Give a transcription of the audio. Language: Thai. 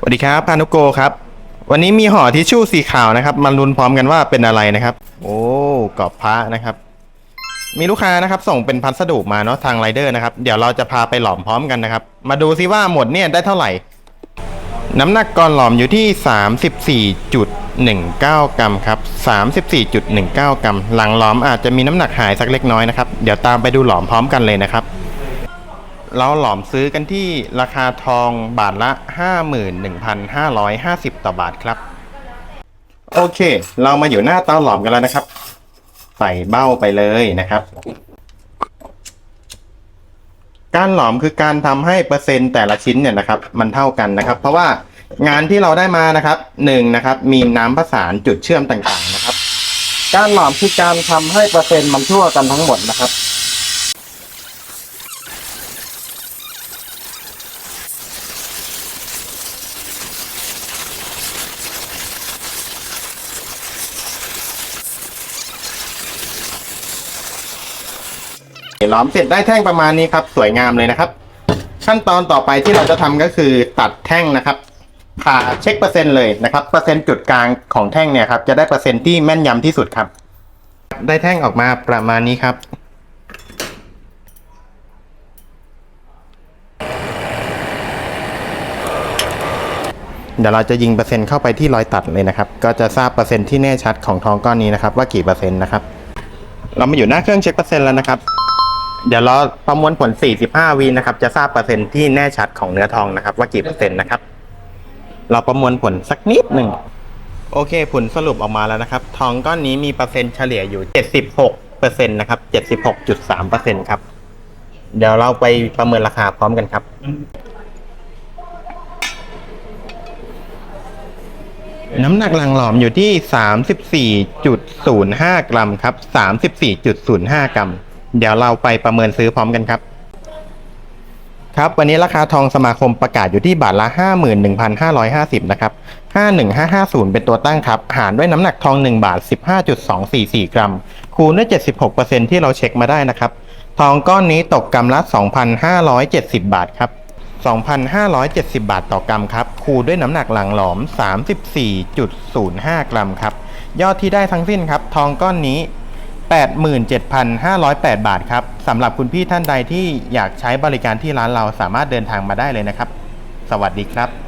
สวัสดีครับพานุโกครับ วันนี้มีห่อทิชชู่สีขาวนะครับมาลุ้นพร้อมกันว่าเป็นอะไรนะครับ โอ้กรอบพระนะครับ มีลูกค้านะครับ ส่งเป็นพัสดุมาเนาะทางไรเดอร์นะครับ เดี๋ยวเราจะพาไปหลอมพร้อมกันนะครับ มาดูซิว่าหมดเนี่ยได้เท่าไหร่ น้ำหนักก่อนหลอมอยู่ที่ 34.19 กรัมครับ 34.19 กรัม หลังหลอมอาจจะมีน้ำหนักหายสักเล็กน้อยนะครับ เดี๋ยวตามไปดูหลอมพร้อมกันเลยนะครับ เราหลอมซื้อกันที่ราคาทองบาทละ 51,550 ต่อบาทครับ โอเค เรามาอยู่หน้าเตาหลอมกันแล้วนะครับ ใส่เบ้าไปเลยนะครับ การหลอมคือการทำให้เปอร์เซ็นต์แต่ละชิ้นเนี่ยนะครับ มันเท่ากันนะครับ เพราะว่างานที่เราได้มานะครับหนึ่งนะครับ มีน้ำประสานจุดเชื่อมต่างๆนะครับ การหลอมคือการทำให้เปอร์เซ็นต์มันทั่วกันทั้งหมดนะครับ ล้อมเสร็จได้แท่งประมาณนี้ครับ สวยงามเลยนะครับ ขั้นตอนต่อไปที่เราจะทำก็คือตัดแท่งนะครับผ่าเช็คเปอร์เซ็นต์เลยนะครับเปอร์เซ็นต์จุดกลางของแท่งเนี่ยครับจะได้เปอร์เซ็นต์ที่แม่นยำที่สุดครับ ได้แท่งออกมาประมาณนี้ครับเดี๋ยวเราจะยิงเปอร์เซ็นต์เข้าไปที่รอยตัดเลยนะครับ ก็จะทราบเปอร์เซ็นต์ที่แน่ชัดของทองก้อนนี้นะครับ ว่ากี่เปอร์เซ็นต์นะครับ เรามาอยู่หน้าเครื่องเช็คเปอร์เซ็นต์แล้วนะครับ เดี๋ยวเราประมวลผล 45วินะครับ จะทราบเปอร์เซ็นต์ที่แน่ชัดของเนื้อทองนะครับ ว่ากี่เปอร์เซ็นต์นะครับ เราประมวลผลสักนิดหนึ่ง โอเค ผลสรุปออกมาแล้วนะครับ ทองก้อนนี้มีเปอร์เซ็นต์เฉลี่ยอยู่ 76เปอร์เซ็นต์นะครับ 76.3เปอร์เซ็นต์ครับ เดี๋ยวเราไปประเมินราคาพร้อมกันครับ น้ำหนักหลังหลอมอยู่ที่ 34.05 กรัมครับ 34.05 กรัม เดี๋ยวเราไปประเมินซื้อพร้อมกันครับ ครับวันนี้ราคาทองสมาคมประกาศอยู่ที่บาทละ 51,550 นะครับ 51550 เป็นตัวตั้งครับ หารด้วยน้ำหนักทอง 1 บาท 15.244 กรัม คูณด้วย 76%ที่เราเช็คมาได้นะครับ ทองก้อนนี้ตกกรัมละ 2,570 บาทครับ2,570 บาทต่อกรัมครับ คูณด้วยน้ำหนักหลังหลอม 34.05 กรัมครับ ยอดที่ได้ทั้งสิ้นครับ ทองก้อนนี้ 87,508 บาทครับสำหรับคุณพี่ท่านใดที่อยากใช้บริการที่ร้านเราสามารถเดินทางมาได้เลยนะครับ สวัสดีครับ